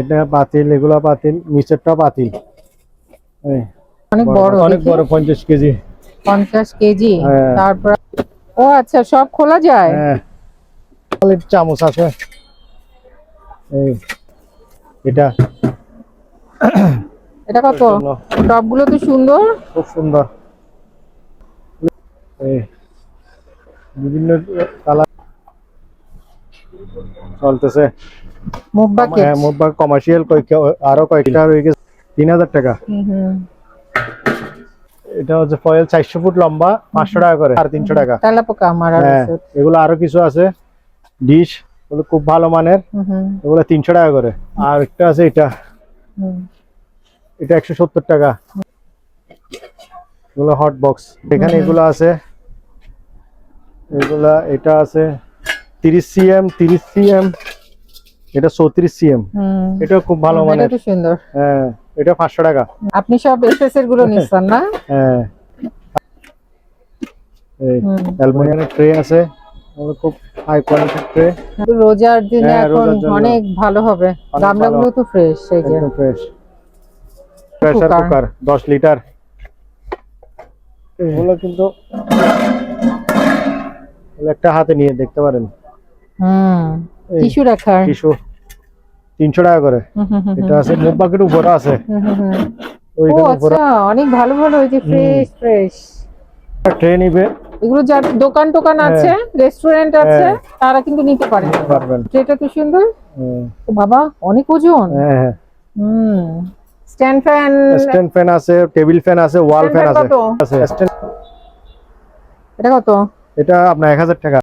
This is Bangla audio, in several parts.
এটা পাতিল এগুলা পাতিল নিচেরটা পাতিল। অনেক বড় অনেক বড় পঞ্চাশ কেজি। পঞ্চাশ কেজি। হ্যাঁ। তারপর ও আচ্ছা সব খোলা যায়? হ্যাঁ। চামচ আছে। এই এটা। এটা কত? টপগুলো তো সুন্দর। খুব সুন্দর। এই বিভিন্ন কালার চলতেছে। বাকেট হ্যাঁ কমার্শিয়াল আরও কয়েকটা রয়ে গেছে? তিন হাজার টাকা। এটা হচ্ছে ফয়েল চারশো ফুট লম্বা পাঁচশো টাকা করে আর তিনশো টাকা। হ্যাঁ এগুলো আরও কিছু আছে। ডিশ খুব ভালো মানের। তিনশো টাকা করে। আর একটা আছে এটা। এটা একশো সত্তর টাকা। এগুলো হট বক্স এখানে এগুলো আছে। এগুলা এটা আছে। তিরিশ সিএম তিরিশ সিএম এটা চৌত্রিশ সিএম হুম। এটা খুব ভালো মানের। এটা সুন্দর। হ্যাঁ এটা পাঁচশো টাকা। আপনি সব এসএস এরগুলো নিচ্ছেন না? হ্যাঁ। এই। অ্যালুমিনিয়ামের ট্রে আছে। খুব হাই কোয়ালিটির ট্রে রোজার দিনে হ্যাঁ, এখন অনেক ভালো হবে। গামলাগুলো তো ফ্রেশ এই যে। একদম ফ্রেশ প্রেসার কুকার। দশ লিটার এগুলো কিন্তু একটা হাতে নিয়ে দেখতে পারেন। হুম। টিস্যু রাখার। টিস্যু। তিনশো টাকা করে। এটা আছে মুখ বাকেট উপরে আছে। ও আচ্ছা অনেক ভালো ভালো ওই যে ফ্রেশ ফ্রেশ ট্রে নিবে। এগুলো যার দোকান টোকান আছে রেস্টুরেন্ট আছে হ্যাঁ। তারা কিন্তু নিতে পারে। পারবেন। এটা তো সুন্দর? হ্যাঁ ও বাবা অনেক ওজন। হ্যাঁ হুম। স্ট্যান্ড ফ্যান স্ট্যান্ড ফ্যান আছে টেবিল ফ্যান আছে ওয়াল ফ্যান আছে? আছে। এটা কত? এটা আপনার এক হাজার টাকা।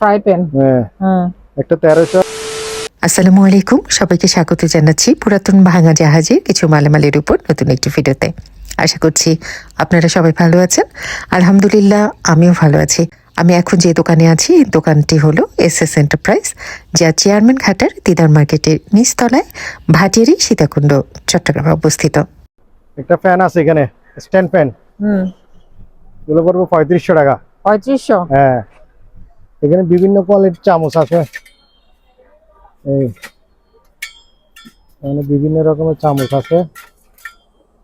ফ্রাই প্যান হ্যাঁ। হ্যাঁ একটা তেরোশো আসসালামু আলাইকুম। সবাইকে স্বাগত জানাচ্ছি পুরাতন ভাঙা জাহাজের কিছু মালামালের উপর নতুন একটি ভিডিওতে। আশা করছি আপনারা সবাই ভালো আছেন। আলহামদুলিল্লাহ আমিও ভালো আছি। আমি এখন যে দোকানে আছি এই দোকানটি হলো এস এস এন্টারপ্রাইজ যা চেয়ারম্যান ঘাটার দিদার মার্কেটের নিচতলায় ভাটিয়ারি সীতাকুণ্ড চট্টগ্রামে অবস্থিত। একটা ফ্যান আছে এখানে স্ট্যান্ড ফ্যান হুম। এগুলো পড়ব পঁয়ত্রিশশো টাকা। পঁয়ত্রিশশো? হ্যাঁ। এখানে বিভিন্ন কোয়ালিটির চামচ আছে। এই এখানে বিভিন্ন রকমের চামচ আছে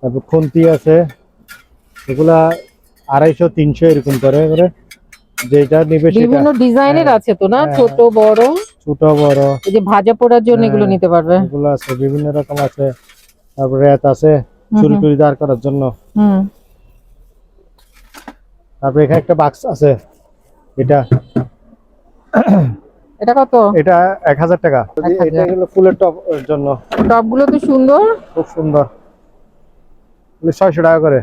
তারপর খুন্তি আছে এগুলা আড়াইশো তিনশো এরকম করে করে যেটা নিবে সেটা। বিভিন্ন ডিজাইনের হ্যাঁ, আছে তো না? হ্যাঁ, ছোট বড়? ছোট বড়। এই যে ভাজা পোড়ার জন্য এগুলো হ্যাঁ। নিতে পারবে? এগুলো আছে বিভিন্ন রকম আছে। তারপরে রেত আছে চুরি টুরি দাঁড় করার জন্য। হুম। তারপরে এখানে একটা বাক্স আছে এটা। এটা কত? এটা এক হাজার টাকা। এটা হলো ফুলের টপ এর জন্য। টপগুলো তো সুন্দর। খুব সুন্দর। এগুলো ছয়শো টাকা করে।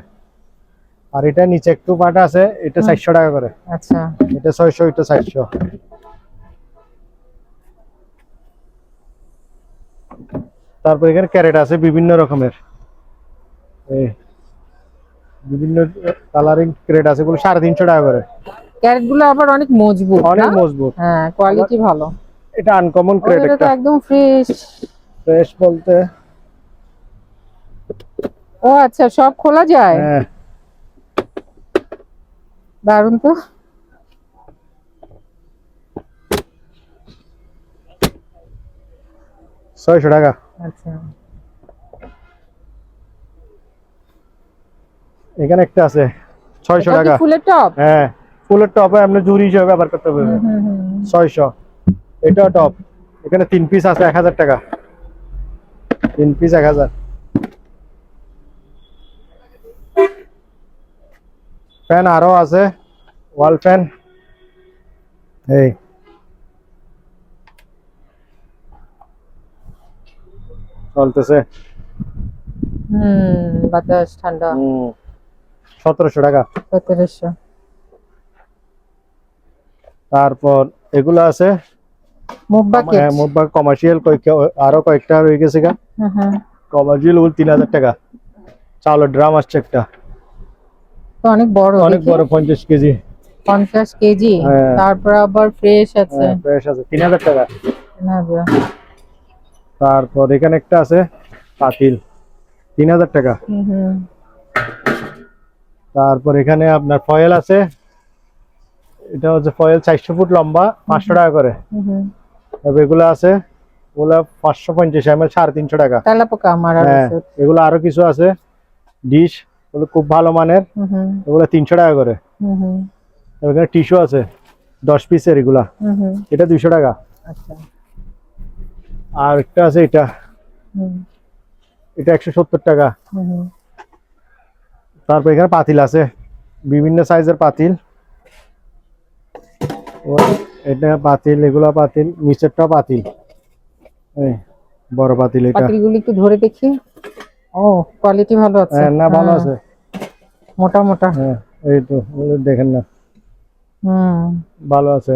আর এটা নিচে একটু পাটা আছে এটা হুম। চারশো টাকা করে। আচ্ছা। এটা ছয়শো এটা চারশো। তারপর এখানে ক্যারেট আছে বিভিন্ন রকমের। এই বিভিন্ন কালারিং ক্যারেট আছে এগুলো সাড়ে তিনশো টাকা করে। ক্যারেটগুলো আবার অনেক মজবুত অনেক মজবুত। হ্যাঁ কোয়ালিটি ভালো। এটা আনকমন ও, ক্যারেট এটা একদম ফ্রেশ ফ্রেশ বলতে। ও আচ্ছা সব খোলা যায়? হ্যাঁ। দারুণ তো। ছয়শো টাকা। আচ্ছা। এখানে একটা আছে ছয়শো টাকা। ফুলের টপ হ্যাঁ। ফুলের টপে আপনি জুরি হিসেবে ব্যবহার করতে পারবেন। ছয়শো। এটা টপ। এখানে তিন পিস আছে এক হাজার টাকা। তিন পিস এক হাজার। ফ্যান আরও আছে ওয়াল ফ্যান এই। চলতেছে। হুম বাতাস ঠান্ডা। সতেরোশো টাকা। সতেরোশো। তারপর এগুলো আছে বাকেট হ্যাঁ, কমার্শিয়াল আরও কয়েকটা রয়ে গেছে গা। কমার্শিয়াল ওগুলো তিন হাজার টাকা। চাউলের ড্রাম আসছে একটা। অনেক বড় অনেক বড় পঞ্চাশ কেজি। পঞ্চাশ কেজি। হ্যাঁ। তারপর আবার ফ্রেশ আছে। হ্যাঁ, ফ্রেশ আছে। তিন হাজার টাকা। তারপর এখানে একটা আছে পাতিল। তিন হাজার টাকা। তারপর এখানে আপনার ফয়েল আছে। এটা হচ্ছে ফয়েল চারশো ফুট লম্বা পাঁচশো টাকা করে। এগুলো আছে ওগুলা পাঁচশো পঞ্চাশ এম সাড়ে তিনশো টাকা। হ্যাঁ এগুলো আরও কিছু আছে ডিশ ওগুলো খুব ভালো মানের এগুলো তিনশো টাকা করে। এখানে টিস্যু আছে দশ পিসের এগুলা। এটা দুইশো টাকা। আচ্ছা। আর একটা আছে এটা। এটা একশো সত্তর টাকা। তারপর এখানে পাতিল আছে বিভিন্ন সাইজের পাতিল। এটা পাতিল এগুলা পাতিল নিচেরটা পাতিল। এই বড় পাতিল এটা। পাতিলগুলো একটু ধরে দেখি। ও কোয়ালিটি ভালো আছে। হ্যাঁ, না ভালো হ্যাঁ, আছে। মোটা মোটা। হ্যাঁ এই তো দেখেন না। হুম। ভালো আছে।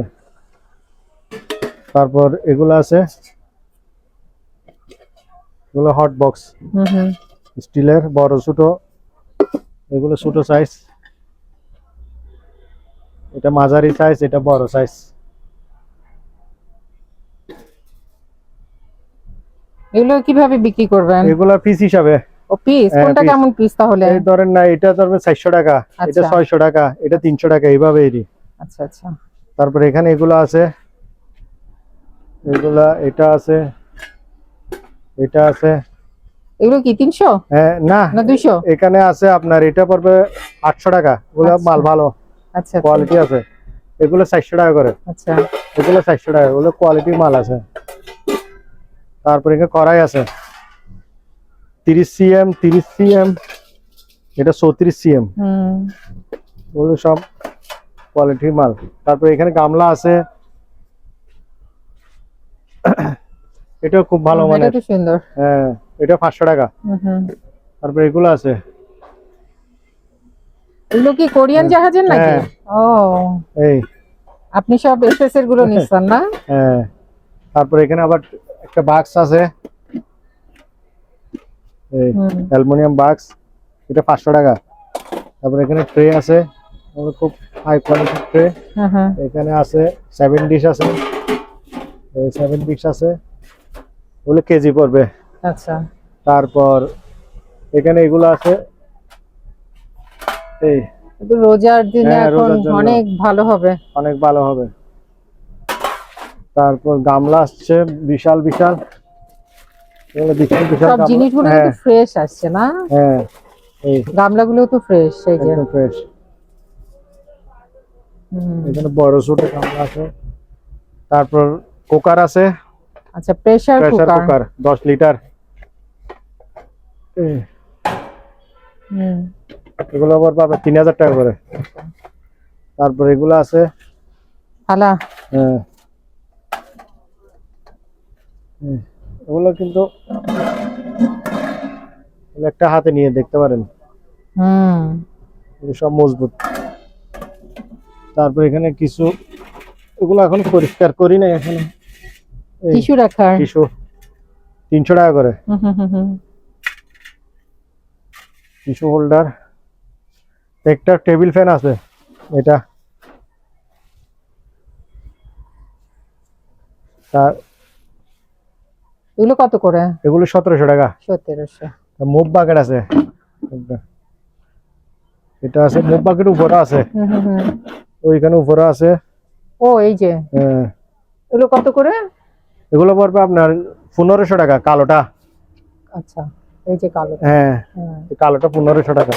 তারপর এগুলো আছে। এগুলো হট বক্স হুম হুম। স্টিলের বড় ছোট। এগুলো ছোট সাইজ এটা মাঝারি সাইজ এটা বড় সাইজ এগুলো কীভাবে বিক্রি করবেন? এগুলা পিস হিসাবে। ও পিস হ্যাঁ, কোনটা কেমন পিস তাহলে? এই ধরেন না এটা ধরবে চারশো টাকা এটা আচ্ছা। ছয়শো টাকা এটা তিনশো টাকা এইভাবে এরই আচ্ছা আচ্ছা। তারপরে এখানে এগুলো আছে। এগুলা এটা আছে। এটা আছে। এগুলো কি তিনশো? হ্যাঁ না। না দুইশো? এখানে আছে আপনার এটা পড়বে আটশো টাকা। এগুলো আচ্ছা। মাল ভালো। আচ্ছা আচ্ছা, কোয়ালিটি আছে। এগুলো চারশো টাকা করে। আচ্ছা। এগুলো চারশো টাকা এগুলো কোয়ালিটি মাল আছে। তারপরে এখানে কড়াই আছে। তিরিশ সিএম তিরিশ সিএম। এটা চৌত্রিশ সিএম। হুম। ওগুলো সব কোয়ালিটির মাল। তারপরে এখানে গামলা আছে। এটাও খুব ভালো মানে এটা সুন্দর। হ্যাঁ এটা পাঁচশো টাকা। তারপরে এগুলো আছে। এগুলো কি কোরিয়ান জাহাজের নাকি? হ্যাঁ। ও। এই। আপনি সব এসএস এরগুলো নিচ্ছেন না? হ্যাঁ। তারপরে এখানে আবার একটা বাক্স আছে। এই অ্যালুমিনিয়াম বাক্স। এটা পাঁচশো টাকা। তারপরে এখানে ট্রে আছে। খুব হাই কোয়ালিটির ট্রে হ্যাঁ হ্যাঁ। এখানে আছে সেভেন ডিশ আছে। সেভেন ডিশ আছে। ওগুলো কেজি পড়বে। আচ্ছা। তারপর এখানে এগুলো আছে এই। রোজার দিনে হ্যাঁ, এখন অনেক ভালো হবে। অনেক ভালো হবে। তারপর গামলা আসছে বিশাল বিশাল। বিশাল বিশাল সব জিনিসগুলো হ্যাঁ। কিন্তু ফ্রেশ আসছে না? হ্যাঁ এই। গামলাগুলো তো ফ্রেশ যে। ফ্রেশ। এখানে বড় ছোট গামলা আছে। তারপর কুকার আছে। আচ্ছা প্রেসার কুকার কুকার দশ লিটার এই, হুম। এগুলো আবার পাবে তিন হাজার টাকা করে। তারপর এগুলো আছে হ্যাঁ। এগুলো কিন্তু একটা হাতে নিয়ে দেখতে পারেন। হুম। সব মজবুত। তারপর এখানে কিছু এগুলো এখন পরিষ্কার করি না এখনও। এই টিস্যু রাখার। টিস্যু তিনশো টাকা করে। Tissue holder. একটা টেবিল ফ্যান আছে এটা। তার এগুলো কত করে? এগুলো সতেরোশো টাকা। সতেরোশো। মুভ বাকেট আছে। এটা আছে মুভ বাকেট উপরে আছে। ওইখানে উপরে আছে। ও এই যে। হ্যাঁ। এগুলো কত করে? এগুলো পড়বে আপনার পনেরোশো টাকা কালোটা। আচ্ছা এই যে কালো হ্যাঁ। হ্যাঁ। কালোটা পনেরোশো টাকা।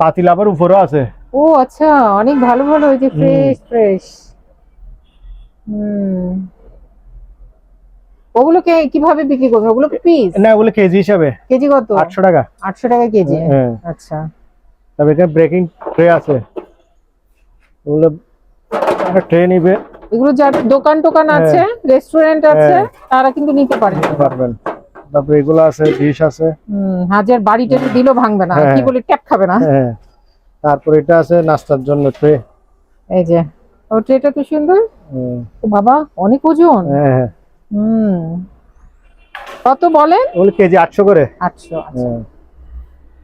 পাতিল আবার উপরেও আছে। ও আচ্ছা অনেক ভালো ভালো এই যে ফ্রেশ ফ্রেশ হুম। ওগুলোকে কীভাবে বিক্রি করবে ওগুলো পিস না ওগুলো কেজি হিসাবে। কেজি কত? আটশো টাকা। আটশো টাকা কেজি? আচ্ছা। তবে এখানে ব্রেকিং ট্রে আছে। ওগুলো একটা ট্রে নিবে। এগুলো যাদের দোকান টোকান হ্যাঁ। আছে রেস্টুরেন্ট আছে হ্যাঁ। তারা কিন্তু নিতে পারে নিতে পারবেন। তারপরে এগুলো আছে ডিশ আছে। হুম হাজার বাড়ি টেনে দিলেও ভাঙবে না হ্যাঁ। কি বলে ট্যাপ খাবে না? হ্যাঁ। তারপরে এটা আছে নাস্তার জন্য ট্রে। এই যে ও ট্রেটা তো সুন্দর। ও বাবা অনেক ওজন। হ্যাঁ হ্যাঁ। হুম। কত বলেন? ওগুলো কেজি আটশো করে। আটশো আচ্ছা। হ্যাঁ।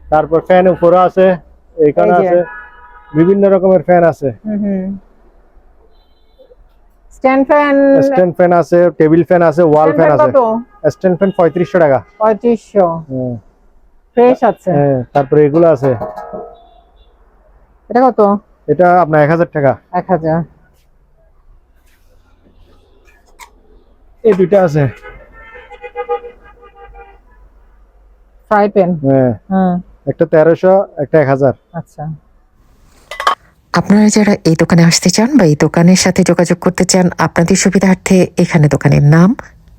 তারপর ফ্যান উপরে আছে এখানে আছে বিভিন্ন রকমের ফ্যান আছে। হুম হুম। স্ট্যান্ড ফ্যান স্ট্যান্ড ফ্যান আছে টেবিল ফ্যান আছে ওয়াল ফ্যান আছে। স্ট্যান্ড ফ্যান পঁয়ত্রিশশো টাকা। পঁয়ত্রিশশো। হ্যাঁ। ফ্রেশ আছে? হ্যাঁ তারপরে এগুলো আছে। এটা কত? এটা আপনার এক হাজার টাকা। এক হাজার। এই দুইটা আছে। ফ্রাই প্যান হ্যাঁ। একটা তেরোশো একটা এক হাজার। আচ্ছা। আপনারা যারা এই দোকানে আসতে চান বা এই দোকানের সাথে যোগাযোগ করতে চান আপনাদের সুবিধার্থে এখানে দোকানের নাম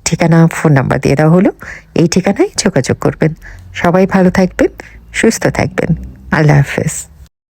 ঠিকানা ফোন নাম্বার দিয়ে দেওয়া হলো। এই ঠিকানায় যোগাযোগ করবেন। সবাই ভালো থাকবেন, সুস্থ থাকবেন। আল্লাহ হাফেজ।